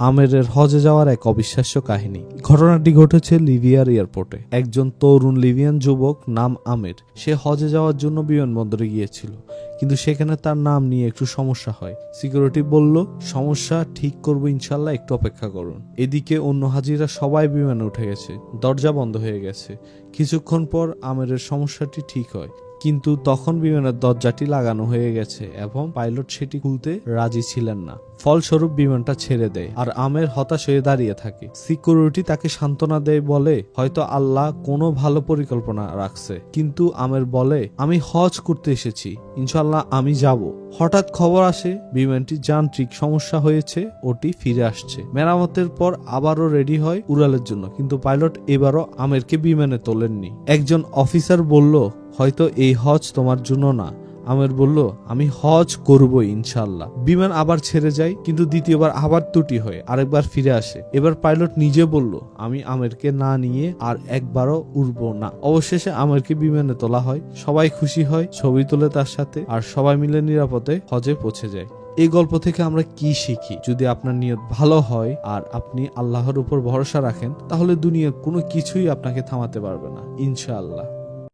আমেরের হজে যাওয়ার এক অবিশ্বাস্য কাহিনী। ঘটনাটি ঘটেছে লিবিয়ার এয়ারপোর্টে। একজন তরুণ লিবিয়ান যুবক নাম আমের। সে হজে যাওয়ার জন্য বিমানবন্দরে গিয়েছিল, কিন্তু সেখানে তার নাম নিয়ে একটু সমস্যা হয়। সিকিউরিটি বলল, সমস্যা ঠিক করব, ইনশাল্লাহ একটু অপেক্ষা করুন। এদিকে অন্য হাজিরা সবাই বিমানে উঠে গেছে। দরজা বন্ধ হয়ে গেছে। কিছুক্ষণ পর আমেরের সমস্যাটি ঠিক হয়। কিন্তু তখন বিমানের দরজাটি লাগানো হয়ে গেছে এবং পাইলট সেটি খুলতে রাজি ছিলেন না। ফলস্বরূপ বিমানটা ছেড়ে দেয় আর আমের হতাশ হয়ে দাঁড়িয়ে থাকে। সিকিউরিটি তাকে সান্ত্বনা দেয়, বলে, হয়তো আল্লাহ কোনো ভালো পরিকল্পনা রাখছে। কিন্তু আমের বলে, আমি হজ করতে এসেছি। ইনশাল্লাহ আমি যাব। হঠাৎ খবর আসে, বিমানটি যান্ত্রিক সমস্যা হয়েছে, ওটি ফিরে আসছে। মেরামতের পর আবারও রেডি হয় উড়ালের জন্য, কিন্তু পাইলট এবারও আমেরকে বিমানে তোলেননি। একজন অফিসার বলল হয়তো এই হজ তোমার জন্য না। আমের বলল, আমি হজ করব ইনশাল্লাহ বিমান আবার ছেড়ে যায়, কিন্তু দ্বিতীয়বার আবার ত্রুটি হয়, আরেকবার ফিরে আসে। এবার পাইলট নিজে বলল, আমি আমেরকে না নিয়ে আর একবারও উড়ব না। অবশেষে আমেরকে বিমানে তোলা হয়, সবাই খুশি হয়, ছবি তোলে তার সাথে, আর সবাই মিলে নিরাপদে হজে পৌঁছে যায়। এই গল্প থেকে আমরা কি শিখি? যদি আপনার নিয়ত ভালো হয় আর আপনি আল্লাহর উপর ভরসা রাখেন, তাহলে দুনিয়ার কোনো কিছুই আপনাকে থামাতে পারবে না, ইনশাআল্লাহ।